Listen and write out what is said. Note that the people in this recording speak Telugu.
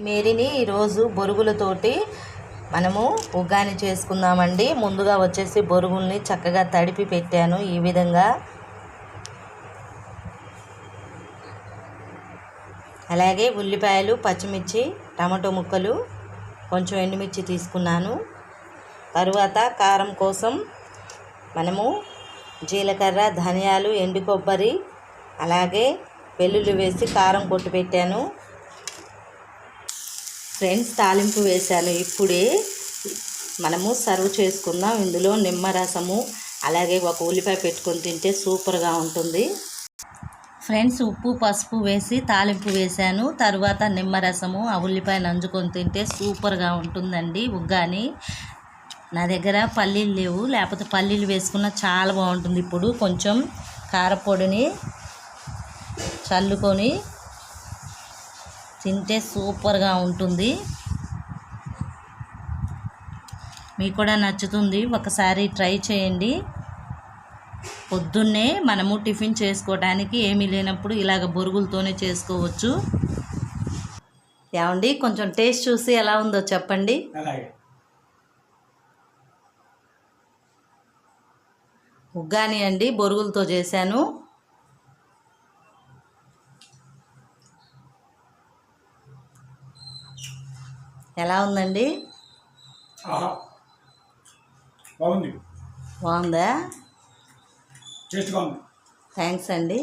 ఈ మేరీని ఈరోజు బొరుగులతోటి మనము ఉగ్గాని చేసుకుందామండి. ముందుగా వచ్చేసి బొరుగుల్ని చక్కగా తడిపి పెట్టాను. ఈ విధంగా అలాగే ఉల్లిపాయలు పచ్చిమిర్చి టమాటో ముక్కలు కొంచెం ఎండుమిర్చి తీసుకున్నాను. తరువాత కారం కోసం మనము జీలకర్ర ధనియాలు ఎండు కొబ్బరి అలాగే వెల్లుల్లి వేసి కారం కొట్టి పెట్టాను. ఫ్రెండ్స్ తాలింపు వేశాను. ఇప్పుడే మనము సర్వ్ చేసుకుందాం. ఇందులో నిమ్మరసము అలాగే ఒక ఉల్లిపాయ పెట్టుకొని తింటే సూపర్గా ఉంటుంది. ఫ్రెండ్స్ ఉప్పు పసుపు వేసి తాలింపు వేశాను. తర్వాత నిమ్మరసము ఆ ఉల్లిపాయ నంజుకొని తింటే సూపర్గా ఉంటుందండి ఉగ్గాని. నా దగ్గర పల్లీలు లేవు. లేకపోతే పల్లీలు వేసుకున్న చాలా బాగుంటుంది. ఇప్పుడు కొంచెం కారపొడిని చల్లుకొని తింటే సూపర్గా ఉంటుంది. మీకు కూడా నచ్చుతుంది. ఒకసారి ట్రై చేయండి. పొద్దున్నే మనము టిఫిన్ చేసుకోవడానికి ఏమీ లేనప్పుడు ఇలాగ బొరుగులతోనే చేసుకోవచ్చు. ఏమండి కొంచెం టేస్ట్ చూసి ఎలా ఉందో చెప్పండి. ఉగ్గాని అండి బొరుగులతో చేశాను. ఎలా ఉందండి? బాగుంది. బాగుందా? థ్యాంక్స్ అండి.